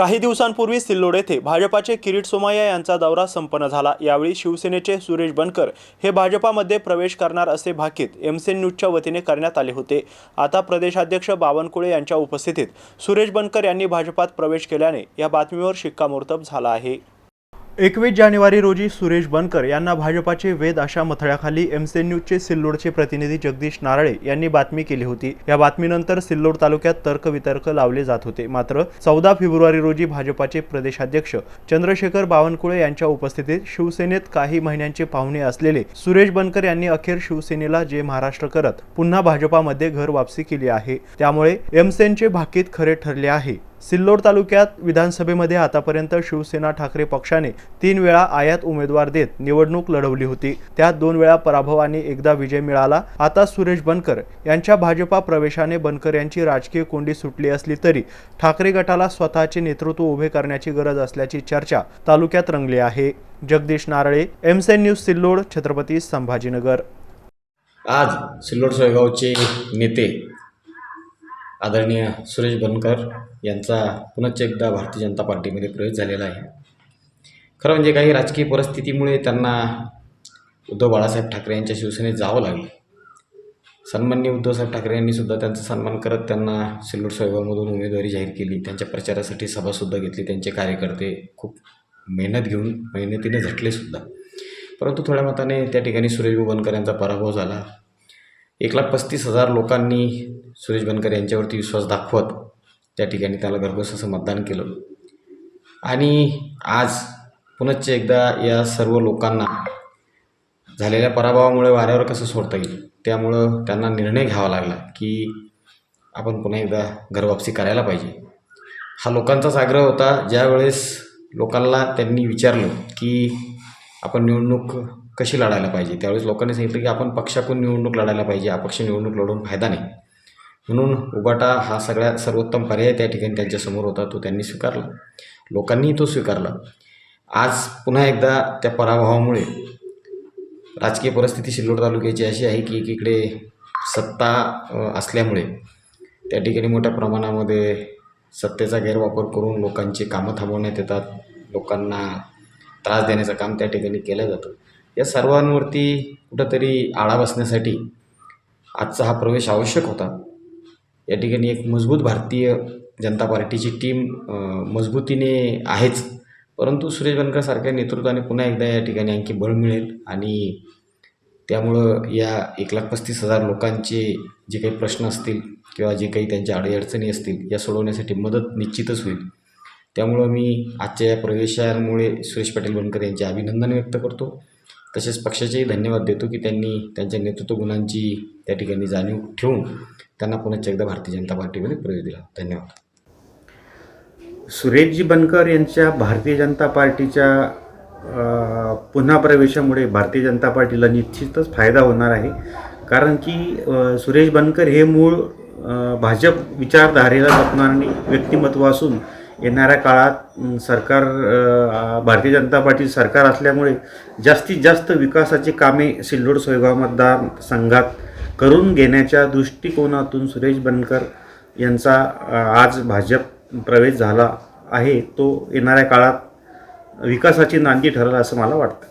काही दिवसांपूर्वी सिल्लोड येथे भाजपाचे किरीट सोमय्या यांचा दौरा संपन्न झाला. यावेळी शिवसेनेचे सुरेश बनकर हे भाजपामध्ये प्रवेश करणार असे भाकीत एमसेन न्यूजच्या वतीने करण्यात आले होते. आता प्रदेशाध्यक्ष बावनकुळे यांच्या उपस्थितीत सुरेश बनकर यांनी भाजपात प्रवेश केल्याने या बातमीवर शिक्कामोर्तब झाला आहे. एकवीस जानेवारी रोजी सुरेश बनकर यांना भाजपाचे वेद अशा मथळ्याखाली एमसेन न्यूजचे सिल्लोडचे प्रतिनिधी जगदीश नारळे यांनी बातमी केली होती. या बातमीनंतर सिल्लोड तालुक्यात तर्कवितर्क लावले जात होते. मात्र चौदा फेब्रुवारी रोजी भाजपाचे प्रदेशाध्यक्ष चंद्रशेखर बावनकुळे यांच्या उपस्थितीत शिवसेनेत काही महिन्यांचे पाहुणे असलेले सुरेश बनकर यांनी अखेर शिवसेनेला जे महाराष्ट्र करत पुन्हा भाजपामध्ये घर वापसी केली आहे. त्यामुळे एमसेनचे भाकीत खरे ठरले आहे. सिल्लोड तालुक्यात विधानसभेमध्ये आतापर्यंत शिवसेना ठाकरे पक्षाने तीन वेळा आयात उमेदवार देत निवडणूक लढवली होती. त्यात दोन वेळा पराभव आणि एकदा विजय मिळाला. आता सुरेश बनकर यांच्या भाजपा प्रवेशाने बनकर यांची राजकीय कोंडी सुटली असली तरी ठाकरे गटाला स्वतःचे नेतृत्व उभे करण्याची गरज असल्याची चर्चा तालुक्यात रंगली आहे. Jagdish Narale MCN news Sillod Chhatrapati Sambhajinagar. आज सिल्लोड सोयगावचे नेते आदरणीय सुरेश बनकर यांचा पुनश्च एकदा भारतीय जनता पार्टीमध्ये प्रवेश झालेला आहे. खरं म्हणजे काही राजकीय परिस्थितीमुळे त्यांना उद्धव बाळासाहेब ठाकरे यांच्या शिवसेनेत जावं लागलं. सन्माननीय उद्धवसाहेब ठाकरे यांनीसुद्धा त्यांचा सन्मान करत त्यांना सिल्लोड सोयगावमधून उमेदवारी जाहीर केली. त्यांच्या प्रचारासाठी सभासुद्धा घेतली. त्यांचे कार्यकर्ते खूप मेहनत घेऊन मेहनतीने झटले सुद्धा. परंतु थोड्या मताने त्या ठिकाणी सुरेश बनकर यांचा पराभव झाला. एक लाख पस्तीस हजार लोकांनी सुरेश बनकर यांच्यावरती विश्वास दाखवत त्या ठिकाणी त्याला घरघोस असं मतदान केलं. आणि आज पुनश्च एकदा या सर्व लोकांना झालेल्या पराभवामुळे वाऱ्यावर कसं सोडता येईल त्यामुळं त्यांना निर्णय घ्यावा लागला की आपण पुन्हा एकदा घरवापसी करायला पाहिजे. हा लोकांचाच आग्रह होता ज्यावेळेस लोकांना त्यांनी विचारलं की आपण निवडणूक कशी लढायला पाहिजे? त्यावेळेस लोकांनी सांगितलं की आपण पक्षाकडून निवडणूक लढायला पाहिजे अपक्ष निवडणूक लढवून फायदा नाही. म्हणून उबाटा हा सगळ्यात सर्वोत्तम पर्याय त्या ठिकाणी त्यांच्यासमोर होता तो त्यांनी स्वीकारला. लोकांनीही तो स्वीकारला. आज पुन्हा एकदा त्या पराभवामुळे राजकीय परिस्थिती सिल्लोड तालुक्याची अशी आहे की एकीकडे सत्ता असल्यामुळे त्या ठिकाणी मोठ्या प्रमाणामध्ये सत्तेचा गैरवापर करून लोकांची कामं थांबवण्यात येतात. लोकांना त्रास देण्याचं काम त्या ठिकाणी केलं जातं. या सर्वांवरती कुठंतरी आळा बसण्यासाठी आजचा हा प्रवेश आवश्यक होता. या ठिकाणी एक मजबूत भारतीय जनता पार्टीची टीम मजबूतीने आहेच. परंतु सुरेश बनकरसारख्या नेतृत्वाने पुन्हा एकदा या ठिकाणी आणखी बळ मिळेल आणि त्यामुळं या एक लाख पस्तीस हजार लोकांचे जे काही प्रश्न असतील किंवा जे काही त्यांच्या अडीअडचणी असतील या सोडवण्यासाठी मदत निश्चितच होईल. त्यामुळं मी आजच्या या प्रवेशामुळे सुरेश पाटील बनकर यांचे अभिनंदन व्यक्त करतो. तसेच पक्षाचेही धन्यवाद देतो की त्यांनी त्यांच्या नेतृत्व गुणांची त्या ठिकाणी जाणीव ठेवून त्यांना पुन्हा एकदा भारतीय जनता पार्टीमध्ये प्रवेश दिला. धन्यवाद. सुरेशजी बनकर यांच्या भारतीय जनता पार्टीच्या पुन्हा प्रवेशामुळे भारतीय जनता पार्टीला निश्चितच फायदा होणार आहे. कारण की सुरेश बनकर हे मूळ भाजप विचारधारेला जपणारे व्यक्तिमत्व असून येणाऱ्या काळात सरकार भारतीय जनता पार्टी सरकार असल्यामुळे जास्तीत जास्त विकासाची कामे सिल्लोड सोयगाव मतदार संघात करून घेण्याच्या दृष्टिकोनातून सुरेश बनकर यांचा आज भाजप प्रवेश झाला आहे. तो येणाऱ्या काळात विकासाची नांदी ठरेल असं मला वाटतं.